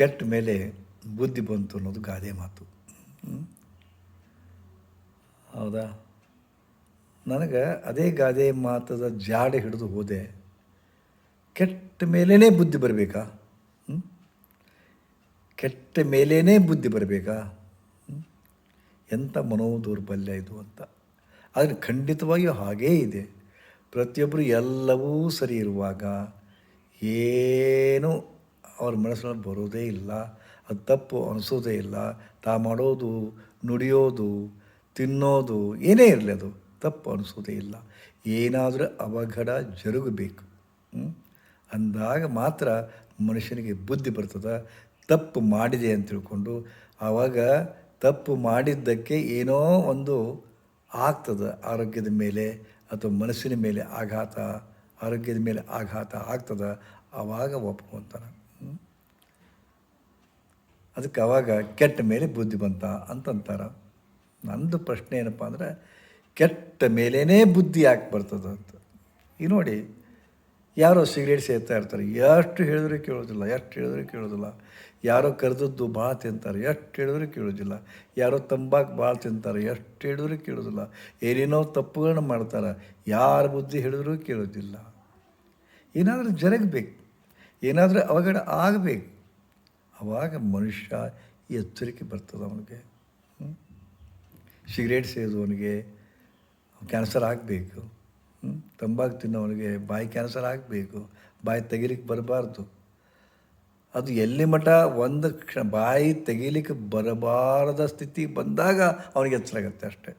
ಕೆಟ್ಟ ಮೇಲೆ ಬುದ್ಧಿ ಬಂತು ಅನ್ನೋದು ಗಾದೆ ಮಾತು. ಹೌದಾ? ನನಗೆ ಅದೇ ಗಾದೆ ಮಾತದ ಜಾಡ ಹಿಡಿದು ಹೋದೆ. ಕೆಟ್ಟ ಮೇಲೇ ಬುದ್ಧಿ ಬರಬೇಕಾ? ಕೆಟ್ಟ ಮೇಲೇ ಬುದ್ಧಿ ಬರಬೇಕಾ? ಎಂಥ ಮನೋ ದೌರ್ಬಲ್ಯ ಇದು ಅಂತ. ಆದರೆ ಖಂಡಿತವಾಗಿಯೂ ಹಾಗೇ ಇದೆ. ಪ್ರತಿಯೊಬ್ಬರು ಎಲ್ಲವೂ ಸರಿ ಇರುವಾಗ ಏನೂ ಅವ್ರ ಮನಸ್ಸಿನಲ್ಲಿ ಬರೋದೇ ಇಲ್ಲ, ಅದು ತಪ್ಪು ಅನಿಸೋದೇ ಇಲ್ಲ. ತಾ ಮಾಡೋದು, ನುಡಿಯೋದು, ತಿನ್ನೋದು, ಏನೇ ಇರಲಿ ಅದು ತಪ್ಪು ಅನಿಸೋದೇ ಇಲ್ಲ. ಏನಾದರೂ ಅವಘಡ ಜರುಗಬೇಕು? ಅಂದಾಗ ಮಾತ್ರ ಮನುಷ್ಯನಿಗೆ ಬುದ್ಧಿ ಬರ್ತದೆ. ತಪ್ಪು ಮಾಡಿದೆ ಅಂತ ತಿಳ್ಕೊಂಡು ಆವಾಗ ತಪ್ಪು ಮಾಡಿದ್ದಕ್ಕೆ ಏನೋ ಒಂದು ಆಗ್ತದೆ ಆರೋಗ್ಯದ ಮೇಲೆ ಅಥವಾ ಮನಸ್ಸಿನ ಮೇಲೆ ಆಘಾತ, ಆರೋಗ್ಯದ ಮೇಲೆ ಆಘಾತ ಆಗ್ತದೆ. ಆವಾಗ ಒಪ್ಕೊಂತಾನೆ? ಅದಕ್ಕೆ ಅವಾಗ ಕೆಟ್ಟ ಮೇಲೆ ಬುದ್ಧಿ ಬಂತ ಅಂತಂತಾರೆ. ನಂದು ಪ್ರಶ್ನೆ ಏನಪ್ಪ ಅಂದರೆ, ಕೆಟ್ಟ ಮೇಲೇ ಬುದ್ಧಿ ಯಾಕೆ ಬರ್ತದ ಅಂತ. ಈಗ ನೋಡಿ, ಯಾರೋ ಸಿಗರೇಟ್ ಸೇರ್ತಾ ಇರ್ತಾರೆ. ಎಷ್ಟು ಹೇಳಿದ್ರೆ ಕೇಳೋದಿಲ್ಲ, ಎಷ್ಟು ಹೇಳಿದ್ರೆ ಕೇಳೋದಿಲ್ಲ. ಯಾರೋ ಕರೆದದ್ದು ಭಾಳ ತಿಂತಾರೆ, ಎಷ್ಟು ಹೇಳಿದ್ರೆ ಕೇಳೋದಿಲ್ಲ. ಯಾರೋ ತಂಬಾಕು ಭಾಳ ತಿಂತಾರೆ, ಎಷ್ಟು ಹೇಳಿದ್ರೆ ಕೇಳೋದಿಲ್ಲ. ಏನೇನೋ ತಪ್ಪುಗಳನ್ನ ಮಾಡ್ತಾರೆ, ಯಾರ ಬುದ್ಧಿ ಹೇಳಿದ್ರೂ ಕೇಳೋದಿಲ್ಲ. ಏನಾದರೂ ಜರಗಬೇಕು. ಏನಾದರೂ ಅವಘಡ ಆಗಬೇಕು. ಆವಾಗ ಮನುಷ್ಯ ಎಚ್ಚರಿಕೆ ಬರ್ತದೆ ಅವನಿಗೆ? ಸಿಗರೇಟ್ ಸೇದೋನಿಗೆ ಕ್ಯಾನ್ಸರ್ ಆಗಬೇಕು ತಂಬಾಕು ತಿನ್ನೋನಿಗೆ ಬಾಯಿ ಕ್ಯಾನ್ಸರ್ ಆಗಬೇಕು, ಬಾಯಿ ತೆಗಿಲಿಕ್ಕೆ ಬರಬಾರ್ದು. ಅದು ಎಲ್ಲಿ ಮಠ ಒಂದು ಕ್ಷಣ ಬಾಯಿ ತೆಗಿಲಿಕ್ಕೆ ಬರಬಾರದ ಸ್ಥಿತಿ ಬಂದಾಗ ಅವನಿಗೆ ಎಚ್ಚರಾಗತ್ತೆ ಅಷ್ಟೆ.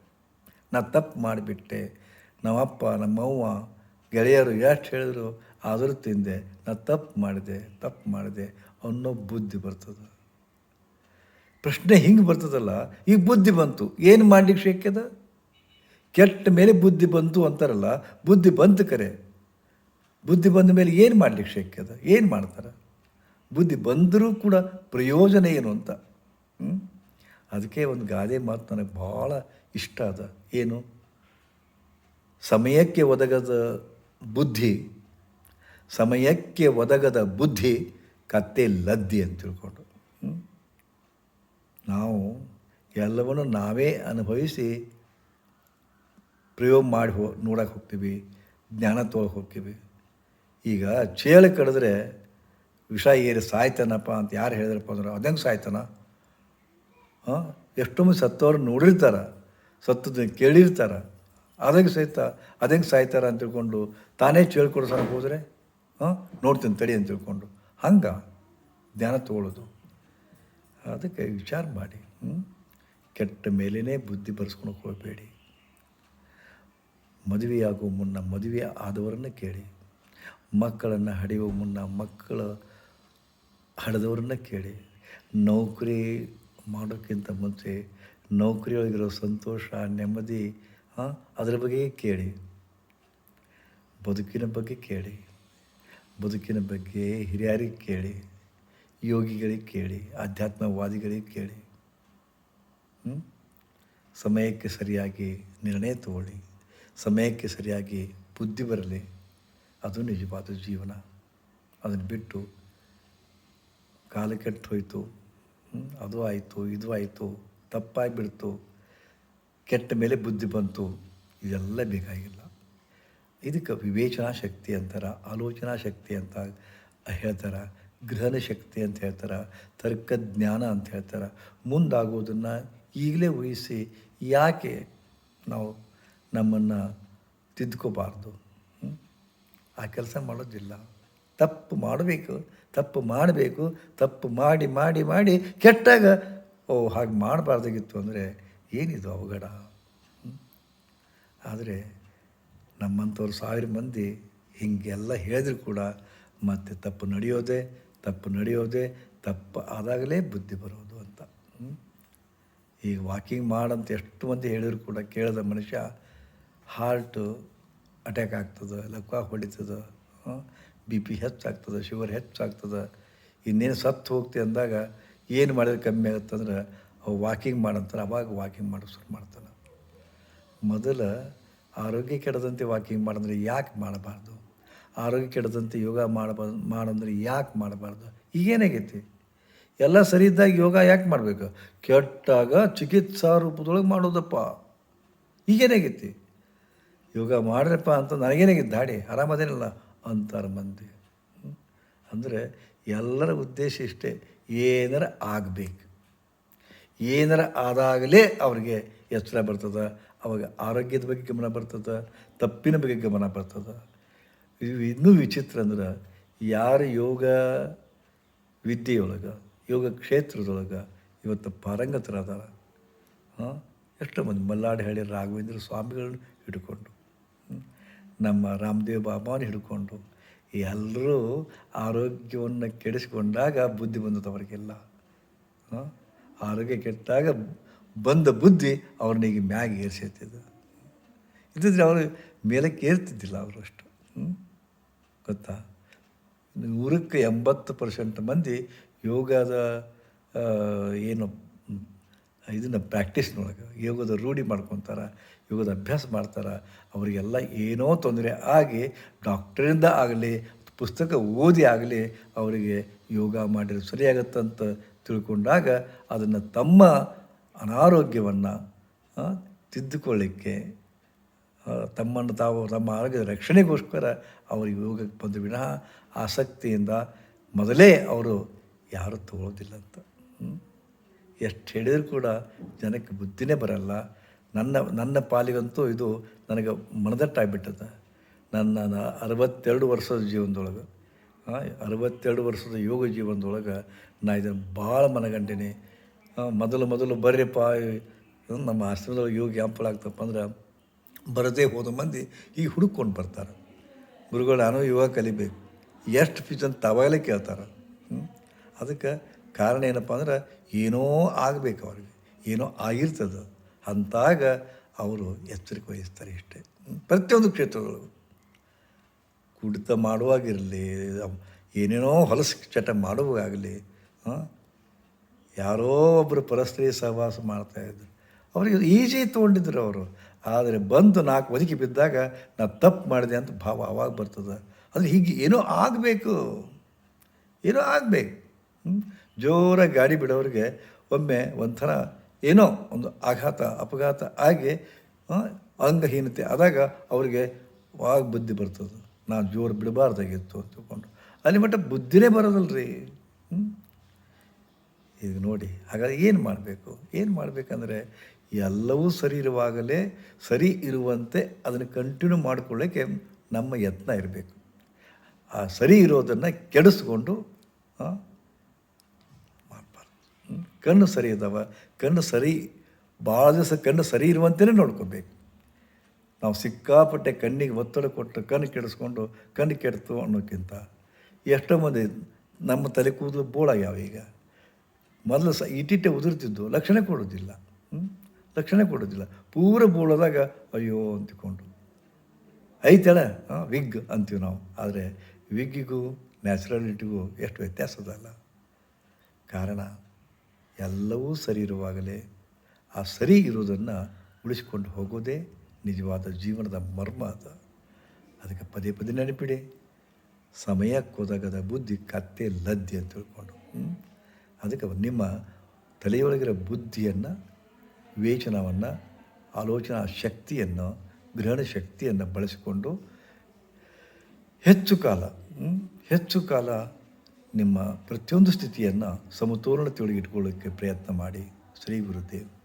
ನಾ ತಪ್ಪು ಮಾಡಿಬಿಟ್ಟೆ, ನಮ್ಮಪ್ಪ, ನಮ್ಮವ್ವ, ಗೆಳೆಯರು ಎಷ್ಟು ಹೇಳಿದ್ರು ಆದರೂ ತಿಂದೆ, ನಾ ತಪ್ಪು ಮಾಡಿದೆ ತಪ್ಪು ಮಾಡಿದೆ ಅನ್ನೋ ಬುದ್ಧಿ ಬರ್ತದೆ. ಪ್ರಶ್ನೆ ಹಿಂಗೆ ಬರ್ತದಲ್ಲ ಈಗ ಬುದ್ಧಿ ಬಂತು, ಏನು ಮಾಡ್ಲಿಕ್ಕೆ ಶಕ್ಯದ ಕೆಟ್ಟ ಮೇಲೆ ಬುದ್ಧಿ ಬಂತು ಅಂತಾರಲ್ಲ, ಬುದ್ಧಿ ಬಂತು ಕರೆ. ಬುದ್ಧಿ ಬಂದ ಮೇಲೆ ಏನು ಮಾಡ್ಲಿಕ್ಕೆ ಶಕ್ಯದ ಏನು ಮಾಡ್ತಾರೆ? ಬುದ್ಧಿ ಬಂದರೂ ಕೂಡ ಪ್ರಯೋಜನ ಏನು ಅಂತ? ಅದಕ್ಕೆ ಒಂದು ಗಾದೆ ಮಾತು ನನಗೆ ಭಾಳ ಇಷ್ಟ ಅದ. ಏನು? ಸಮಯಕ್ಕೆ ಒದಗದ ಬುದ್ಧಿ. ಸಮಯಕ್ಕೆ ಒದಗದ ಬುದ್ಧಿ ಕತ್ತೆ ಲದ್ದಿ ಅಂತ ತಿಳ್ಕೊಂಡು. ನಾವು ಎಲ್ಲವನ್ನು ನಾವೇ ಅನುಭವಿಸಿ ಪ್ರಯೋಗ ಮಾಡಿ ಹೋ ನೋಡೋಕೆ ಹೋಗ್ತೀವಿ, ಜ್ಞಾನ ತೊಗೊಳಕ್ಕೆ ಹೋಗ್ತೀವಿ. ಈಗ ಚೇಳು ಕಡಿದ್ರೆ ವಿಷ ಏರಿ ಸಾಯ್ತಾನಪ್ಪ ಅಂತ ಯಾರು ಹೇಳಿದ್ರಪ್ಪ ಅಂದ್ರೆ ಅದಂಗೆ ಸಾಯ್ತಾನ. ಹಾಂ? ಎಷ್ಟೊಮ್ಮೆ ಸತ್ತವ್ರು ನೋಡಿರ್ತಾರ ಸತ್ತದ ಕೇಳಿರ್ತಾರ. ಅದಂಗೆ ಸಾಯ್ತಾ ಅದಂಗೆ ಸಾಯ್ತಾರ ಅಂತ ತಿಳ್ಕೊಂಡು ತಾನೇ ಚೇಳು ಕೊಡಿಸೋಕೆ ಹೋದರೆ ನೋಡ್ತೀನಿ, ತಡಿ ಅಂತ ತಿಳ್ಕೊಂಡು. ಹಂಗೆ ಧ್ಯಾನ ತಗೊಳ್ಳೋದು. ಅದಕ್ಕೆ ವಿಚಾರ ಮಾಡಿ? ಕೆಟ್ಟ ಮೇಲೇ ಬುದ್ಧಿ ಬರೆಸ್ಕೊಂಡು ಹೋಗಬೇಡಿ. ಮದುವೆಯಾಗುವ ಮುನ್ನ, ಮದುವೆ ಆದವರನ್ನು ಕೇಳಿ. ಮಕ್ಕಳನ್ನು ಹಡೆಯುವ ಮುನ್ನ, ಮಕ್ಕಳ ಹಡೆದವ್ರನ್ನ ಕೇಳಿ. ನೌಕರಿ ಮಾಡೋಕ್ಕಿಂತ ಮುಂಚೆ ನೌಕರಿಯೊಳಗಿರೋ ಸಂತೋಷ, ನೆಮ್ಮದಿ ಅದರ ಬಗ್ಗೆ ಕೇಳಿ. ಬದುಕಿನ ಬಗ್ಗೆ ಕೇಳಿ. ಬದುಕಿನ ಬಗ್ಗೆ ಹಿರಿಯರಿಗೆ ಕೇಳಿ, ಯೋಗಿಗಳಿಗೆ ಕೇಳಿ, ಆಧ್ಯಾತ್ಮವಾದಿಗಳಿಗೆ ಕೇಳಿ? ಸಮಯಕ್ಕೆ ಸರಿಯಾಗಿ ನಿರ್ಣಯ ತಗೊಳ್ಳಿ. ಸಮಯಕ್ಕೆ ಸರಿಯಾಗಿ ಬುದ್ಧಿ ಬರಲಿ. ಅದು ನಿಜವಾದ ಜೀವನ. ಅದನ್ನು ಬಿಟ್ಟು ಕಾಲ ಕೆಟ್ಟು ಹೋಯಿತು. ಅದು ಆಯಿತು, ಇದು ಆಯಿತು ತಪ್ಪಾಗಿ ಬಿಡ್ತು ಕೆಟ್ಟ ಮೇಲೆ ಬುದ್ಧಿ ಬಂತು, ಇದೆಲ್ಲ ಬೇಕಾಗಿಲ್ಲ. ಇದಕ್ಕೆ ವಿವೇಚನಾ ಶಕ್ತಿ ಅಂತಾರೆ, ಆಲೋಚನಾ ಶಕ್ತಿ ಅಂತ ಹೇಳ್ತಾರೆ, ಗ್ರಹಣ ಶಕ್ತಿ ಅಂತ ಹೇಳ್ತಾರೆ ತರ್ಕ ಜ್ಞಾನ ಅಂತ ಹೇಳ್ತಾರೆ. ಮುಂದಾಗೋದನ್ನು ಈಗಲೇ ಊಹಿಸಿ ಯಾಕೆ ನಾವು ನಮ್ಮನ್ನು ತಿದ್ಕೋಬಾರ್ದು? ಆ ಕೆಲಸ ಮಾಡೋದಿಲ್ಲ. ತಪ್ಪು ಮಾಡಬೇಕು ತಪ್ಪು ಮಾಡಬೇಕು, ತಪ್ಪು ಮಾಡಿ ಮಾಡಿ ಮಾಡಿ ಕೆಟ್ಟಾಗ, ಓ, ಹಾಗೆ ಮಾಡಬಾರ್ದಾಗಿತ್ತು ಅಂದರೆ ಏನಿದು ಅವಘಡ? ಆದರೆ ನಮ್ಮಂಥವ್ರು ಸಾವಿರ ಮಂದಿ ಹೀಗೆಲ್ಲ ಹೇಳಿದ್ರು ಕೂಡ ಮತ್ತೆ ತಪ್ಪು ನಡೆಯೋದೆ ತಪ್ಪು ನಡೆಯೋದೆ, ತಪ್ಪು ಆದಾಗಲೇ ಬುದ್ಧಿ ಬರೋದು ಅಂತ? ಈಗ ವಾಕಿಂಗ್ ಮಾಡಂತ ಎಷ್ಟು ಮಂದಿ ಹೇಳಿದ್ರು ಕೂಡ ಕೇಳಿದ ಮನುಷ್ಯ ಹಾರ್ಟು ಅಟ್ಯಾಕ್ ಆಗ್ತದೆ ಲಕ್ವ ಹೊಡಿತದೆ ಬಿ ಪಿ ಹೆಚ್ಚಾಗ್ತದೆ ಶುಗರ್ ಹೆಚ್ಚಾಗ್ತದೆ. ಇನ್ನೇನು ಸತ್ತು ಹೋಗ್ತಿ ಅಂದಾಗ ಏನು ಮಾಡಿದ್ರೆ ಕಮ್ಮಿ ಆಗುತ್ತಂದ್ರೆ, ಅವು ವಾಕಿಂಗ್ ಮಾಡಂತಾರೆ, ಅವಾಗ ವಾಕಿಂಗ್ ಮಾಡೋಕೆ ಶುರು ಮಾಡ್ತಾನೆ. ಮೊದಲು ಆರೋಗ್ಯ ಕೆಡದಂತೆ ವಾಕಿಂಗ್ ಮಾಡಂದ್ರೆ ಯಾಕೆ ಮಾಡಬಾರ್ದು? ಆರೋಗ್ಯ ಕೆಡದಂತೆ ಯೋಗ ಮಾಡಬಾರ್ದು ಮಾಡಂದ್ರೆ ಯಾಕೆ ಮಾಡಬಾರ್ದು? ಈಗೇನಾಗೈತಿ? ಎಲ್ಲ ಸರಿ ಇದ್ದಾಗ ಯೋಗ ಯಾಕೆ ಮಾಡಬೇಕು? ಕೆಟ್ಟಾಗ ಚಿಕಿತ್ಸಾ ರೂಪದೊಳಗೆ ಮಾಡೋದಪ್ಪ. ಈಗೇನಾಗೈತಿ? ಯೋಗ ಮಾಡ್ರಪ್ಪ ಅಂತ ನನಗೇನಾಗಿತ್ತು ದಾಡಿ? ಆರಾಮದೇನಿಲ್ಲ ಅಂತಾರೆ ಮಂದಿ? ಅಂದರೆ ಎಲ್ಲರ ಉದ್ದೇಶ ಇಷ್ಟೇ, ಏನಾರ ಆಗಬೇಕು. ಏನಾರ ಆದಾಗಲೇ ಅವ್ರಿಗೆ ಎಚ್ಚರ ಬರ್ತದೆ. ಅವಾಗ ಆರೋಗ್ಯದ ಬಗ್ಗೆ ಗಮನ ಬರ್ತದೆ, ತಪ್ಪಿನ ಬಗ್ಗೆ ಗಮನ ಬರ್ತದೆ. ಇನ್ನೂ ವಿಚಿತ್ರ ಅಂದ್ರೆ ಯಾರು ಯೋಗ ವಿದ್ಯೆಯೊಳಗೆ, ಯೋಗ ಕ್ಷೇತ್ರದೊಳಗೆ ಇವತ್ತು ಪಾರಂಗತರಾದಾರ. ಹಾಂ, ಎಷ್ಟೋ ಮಂದಿ ಮಲ್ಲಾಡಿ ಹೇಳಿ ರಾಘವೇಂದ್ರ ಸ್ವಾಮಿಗಳನ್ನ ಹಿಡ್ಕೊಂಡು ನಮ್ಮ ರಾಮದೇವ್ ಬಾಬಾನ ಹಿಡ್ಕೊಂಡು, ಎಲ್ಲರೂ ಆರೋಗ್ಯವನ್ನು ಕೆಡಿಸ್ಕೊಂಡಾಗ ಬುದ್ಧಿ ಬಂದದ್ದು ಅವರಿಗೆಲ್ಲ. ಆರೋಗ್ಯ ಕೆಟ್ಟಾಗ ಬಂದ ಬುದ್ಧಿ ಅವ್ರನ್ನ ಈಗ ಮ್ಯಾಗ ಏರ್ಸೈತಿದ್ದ ಇದ್ದಿದ್ರೆ ಅವರು ಮೇಲಕ್ಕೆ ಏರ್ತಿದ್ದಿಲ್ಲ ಅವರು ಅಷ್ಟು? ಗೊತ್ತಾ? ನೂರಕ್ಕೆ ಎಂಬತ್ತು ಪರ್ಸೆಂಟ್ ಮಂದಿ ಯೋಗದ ಏನು, ಇದನ್ನು ಪ್ರಾಕ್ಟೀಸ್ನೊಳಗೆ ಯೋಗದ ರೂಢಿ ಮಾಡ್ಕೊತಾರೆ, ಯೋಗದ ಅಭ್ಯಾಸ ಮಾಡ್ತಾರೆ, ಅವರಿಗೆಲ್ಲ ಏನೋ ತೊಂದರೆ ಆಗಿ ಡಾಕ್ಟ್ರಿಂದ ಆಗಲಿ, ಪುಸ್ತಕ ಓದಿ ಆಗಲಿ ಅವರಿಗೆ ಯೋಗ ಮಾಡಿದ್ರೆ ಸರಿಯಾಗತ್ತಂತ ತಿಳ್ಕೊಂಡಾಗ ಅದನ್ನು ತಮ್ಮ ಅನಾರೋಗ್ಯವನ್ನು ತಿದ್ದುಕೊಳ್ಳಿಕ್ಕೆ ತಮ್ಮನ್ನು ತಾವು ತಮ್ಮ ಆರೋಗ್ಯದ ರಕ್ಷಣೆಗೋಸ್ಕರ ಅವರು ಯೋಗಕ್ಕೆ ಬಂದು ವಿನಃ ಆಸಕ್ತಿಯಿಂದ ಮೊದಲೇ ಅವರು ಯಾರು ತಗೊಳ್ಳೋದಿಲ್ಲ ಅಂತ. ಎಷ್ಟು ಹೇಳಿದರೂ ಕೂಡ ಜನಕ್ಕೆ ಬುದ್ಧಿನೇ ಬರಲ್ಲ. ನನ್ನ ನನ್ನ ಪಾಲಿಗಂತೂ ಇದು ನನಗೆ ಮನದಟ್ಟಾಗಿಬಿಟ್ಟದ. ನನ್ನ ಅರವತ್ತೆರಡು ವರ್ಷದ ಜೀವನದೊಳಗೆ ಅರವತ್ತೆರಡು ವರ್ಷದ ಯೋಗ ಜೀವನದೊಳಗೆ ನಾ ಇದನ್ನು ಭಾಳ ಮನಗಂಡೀನಿ. ಮೊದಲು ಮೊದಲು ಬರ್ರಿಪ್ಪ ನಮ್ಮ ಆಶ್ರಮದೊಳಗೆ ಯೋಗ ಆಗ್ತಪ್ಪ ಅಂದ್ರೆ ಬರದೇ ಹೋದ ಮಂದಿ ಈಗ ಹುಡುಕೊಂಡು ಬರ್ತಾರೆ. ಗುರುಗಳು, ನಾನು ಯೋಗ ಕಲಿಬೇಕು. ಎಷ್ಟು ಫೀಸ್ ಅಂತ ತಾವಾಗಲೇ ಕೇಳ್ತಾರೆ. ಅದಕ್ಕೆ ಕಾರಣ ಏನಪ್ಪ ಅಂದ್ರೆ ಏನೋ ಆಗಬೇಕು ಅವ್ರಿಗೆ. ಏನೋ ಆಗಿರ್ತದೆ. ಅಂತಾಗ ಅವರು ಎಚ್ಚರಿಕೆ ವಹಿಸ್ತಾರೆ ಇಷ್ಟೇ? ಪ್ರತಿಯೊಂದು ಕ್ಷೇತ್ರಗಳು. ಕುಡಿತ ಮಾಡುವಾಗಿರಲಿ, ಏನೇನೋ ಹೊಲಸು ಚಟ ಮಾಡುವಾಗಲಿ ಯಾರೋ ಒಬ್ಬರು ಪರಸ್ತ್ರೀ ಸಹವಾಸ ಮಾಡ್ತಾಯಿದ್ರು ಅವರಿಗೆ ಈಜಿ ತೊಗೊಂಡಿದ್ರು ಅವರು. ಆದರೆ ಬಂದು ನಾಲ್ಕು ಒದಗಿ ಬಿದ್ದಾಗ ನಾ ತಪ್ಪು ಮಾಡಿದೆ ಅಂತ ಭಾವ ಅವಾಗ ಬರ್ತದೆ. ಅದು ಹೀಗೆ ಏನೋ ಆಗಬೇಕು. ಏನೋ ಆಗಬೇಕು. ಜೋರಾಗಿ ಗಾಡಿ ಬಿಡೋರಿಗೆ ಒಮ್ಮೆ ಒಂಥರ ಏನೋ ಒಂದು ಆಘಾತ, ಅಪಘಾತ ಆಗಿ ಅಂಗಹೀನತೆ ಆದಾಗ ಅವರಿಗೆ ವಾಗ ಬುದ್ಧಿ ಬರ್ತದೆ. ನಾನು ಜೋರು ಬಿಡಬಾರ್ದಾಗಿತ್ತು ತಿಳ್ಕೊಂಡು. ಅಲ್ಲಿ ಮಟ್ಟ ಬುದ್ಧಿನೇ ಬರೋದಲ್ರಿ. ಹ್ಞೂ ಈಗ ನೋಡಿ. ಹಾಗಾದ್ರೆ ಏನು ಮಾಡಬೇಕು? ಏನು ಮಾಡಬೇಕಂದ್ರೆ ಎಲ್ಲವೂ ಸರಿ ಇರುವಾಗಲೇ ಸರಿ ಇರುವಂತೆ ಅದನ್ನು ಕಂಟಿನ್ಯೂ ಮಾಡಿಕೊಳ್ಳೋಕ್ಕೆ ನಮ್ಮ ಯತ್ನ ಇರಬೇಕು. ಆ ಸರಿ ಇರೋದನ್ನು ಕೆಡಿಸ್ಕೊಂಡು ಮಾಡಬಾರ್ದು. ಕಣ್ಣು ಸರಿ ಇದ್ದಾವೆ ಕಣ್ಣು ಸರಿ ಭಾಳ ದಿವಸ ಕಣ್ಣು ಸರಿ ಇರುವಂತೆಯೇ ನೋಡ್ಕೋಬೇಕು. ನಾವು ಸಿಕ್ಕಾಪಟ್ಟೆ ಕಣ್ಣಿಗೆ ಒತ್ತಡ ಕೊಟ್ಟು ಕಣ್ಣು ಕೆಡಿಸ್ಕೊಂಡು ಕಣ್ಣು ಕೆಡ್ತು ಅನ್ನೋಕ್ಕಿಂತ ಎಷ್ಟೋ ಮಂದಿ ನಮ್ಮ ತಲೆ ಕೂದಲು ಬೋಳಾಗ್ಯಾವ ಈಗ. ಮೊದಲು ಸ ಇಟ್ಟಿಟ್ಟೆ ಉದುರ್ತಿದ್ದು, ಲಕ್ಷಣ ಕೊಡೋದಿಲ್ಲ ಲಕ್ಷಣ ಕೊಡೋದಿಲ್ಲ ಪೂರ ಬೋಳದಾಗ, ಅಯ್ಯೋ ಅಂತಿಕೊಂಡು. ಐತಳ ವಿಗ್ ಅಂತೀವಿ ನಾವು. ಆದರೆ ವಿಗ್ಗಿಗೂ, ನ್ಯಾಚುರಾಲಿಟಿಗೂ ಎಷ್ಟು ವ್ಯತ್ಯಾಸ ಅದಲ್ಲ ಕಾರಣ, ಎಲ್ಲವೂ ಸರಿ ಇರುವಾಗಲೇ ಆ ಸರಿ ಇರೋದನ್ನು ಉಳಿಸಿಕೊಂಡು ಹೋಗೋದೇ ನಿಜವಾದ ಜೀವನದ ಮರ್ಮ ಅದ. ಅದಕ್ಕೆ ಪದೇ ಪದೇ ನೆನಪಿಡಿ. ಸಮಯಕ್ಕೆ ಹೋದಾಗದ ಬುದ್ಧಿ ಕತ್ತೆ ಲದ್ದಿ ಅಂತ ತಿಳ್ಕೊಂಡು? ಅದಕ್ಕೆ ನಿಮ್ಮ ತಲೆಯೊಳಗಿರೋ ಬುದ್ಧಿಯನ್ನು, ವಿವೇಚನವನ್ನು, ಆಲೋಚನಾ ಶಕ್ತಿಯನ್ನು, ಗ್ರಹಣ ಶಕ್ತಿಯನ್ನು ಬಳಸಿಕೊಂಡು ಹೆಚ್ಚು ಕಾಲ ಹೆಚ್ಚು ಕಾಲ ನಿಮ್ಮ ಪ್ರತಿಯೊಂದು ಸ್ಥಿತಿಯನ್ನು ಸಮತೋಲನತೆಯೊಳಗೆ ಇಟ್ಕೊಳ್ಳೋಕ್ಕೆ ಪ್ರಯತ್ನ ಮಾಡಿ. ಶ್ರೀ ಗುರುದೇವ್.